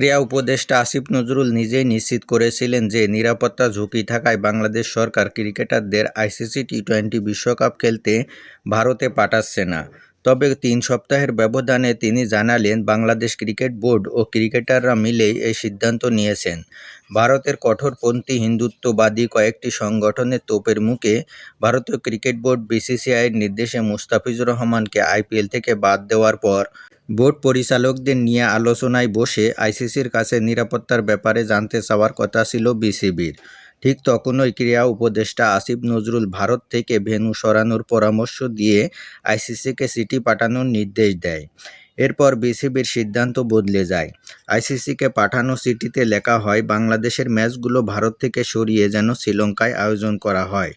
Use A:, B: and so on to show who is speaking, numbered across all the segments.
A: ক্রীড়া উপদেষ্টা আসিফ নজরুল নিজেই নিশ্চিত করেছিলেন যে নিরাপত্তা ঝুঁকি থাকায় বাংলাদেশ সরকার ক্রিকেটারদের আইসিসি টি টোয়েন্টি বিশ্বকাপ খেলতে ভারতে পাঠাচ্ছে না। তবে তিন সপ্তাহের ব্যবধানে তিনি জানালেন, বাংলাদেশ ক্রিকেট বোর্ড ও ক্রিকেটাররা মিলেই এই সিদ্ধান্ত নিয়েছেন। ভারতের কঠোরপন্থী হিন্দুত্ববাদী কয়েকটি সংগঠনের তোপের মুখে ভারতীয় ক্রিকেট বোর্ড বিসিসিআইয়ের নির্দেশে মুস্তাফিজুর রহমানকে আইপিএল থেকে বাদ দেওয়ার পর বোর্ড পরিচালকদের নিয়ে আলোচনায় বসে আইসিসির কাছে নিরাপত্তার ব্যাপারে জানতে চাওয়ার কথা ছিল বিসিবির। ঠিক তখনই ক্রীড়া উপদেষ্টা আসিফ নজরুল ভারত থেকে ভেন্যু সরানোর পরামর্শ দিয়ে আইসিসিকে চিঠি পাঠানোর নির্দেশ দেয়। এরপর বিসিবির সিদ্ধান্ত বদলে যায়। আইসিসিকে পাঠানো চিঠিতে লেখা হয়, বাংলাদেশের ম্যাচগুলো ভারত থেকে সরিয়ে যেন শ্রীলঙ্কায় আয়োজন করা হয়।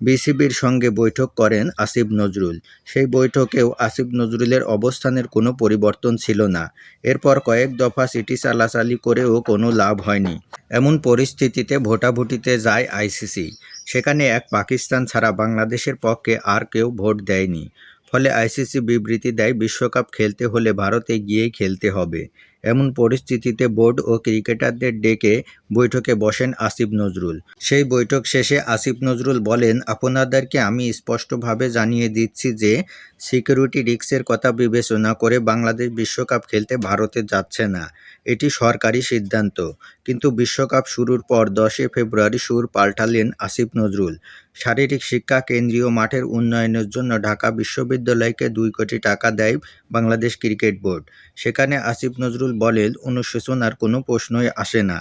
A: বিসিবির সঙ্গে বৈঠক করেন আসিফ নজরুল। সেই বৈঠকেও আসিফ নজরুলের অবস্থানের কোনো পরিবর্তন ছিল না। এরপর কয়েক দফা সিটি চালাচালি করেও কোনো লাভ হয়নি। এমন পরিস্থিতিতে ভোটাভুটিতে যায় আইসিসি। সেখানে এক পাকিস্তান ছাড়া বাংলাদেশের পক্ষে আর কেউ ভোট দেয়নি। ফলে আইসিসি বিবৃতি দেয়, বিশ্বকাপ খেলতে হলে ভারতে গিয়েই খেলতে হবে। এমন পরিস্থিতিতে বোর্ড ও ক্রিকেটারদের ডেকে বৈঠকে বসেন আসিফ নজরুল। সেই বৈঠক শেষে আসিফ নজরুল বলেন, আপনাদেরকে আমি স্পষ্টভাবে জানিয়ে দিচ্ছি যে সিকিউরিটি রিক্সের কথা বিবেচনা করে বাংলাদেশ বিশ্বকাপ খেলতে ভারতে যাচ্ছে না। এটি সরকারি সিদ্ধান্ত। কিন্তু বিশ্বকাপ শুরুর পর দশই ফেব্রুয়ারি সুর পাল্টালেন আসিফ নজরুল। শারীরিক শিক্ষা কেন্দ্রীয় মাঠের উন্নয়নের জন্য ঢাকা বিশ্ববিদ্যালয়কে দুই কোটি টাকা দেয় বাংলাদেশ ক্রিকেট বোর্ড। সেখানে আসিফ নজরুল বলেন, অনুশোচনার কোনো প্রশ্নই আসে না।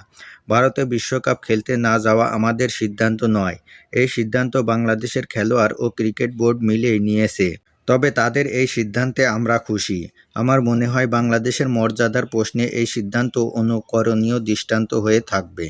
A: ভারতে বিশ্বকাপ খেলতে না যাওয়া আমাদের সিদ্ধান্ত নয়। এই সিদ্ধান্ত বাংলাদেশের খেলোয়াড় ও ক্রিকেট বোর্ড মিলেই নিয়েছে। তবে তাদের এই সিদ্ধান্তে আমরা খুশি। আমার মনে হয় বাংলাদেশের মর্যাদার প্রশ্নে এই সিদ্ধান্ত অনুকরণীয় দৃষ্টান্ত হয়ে থাকবে।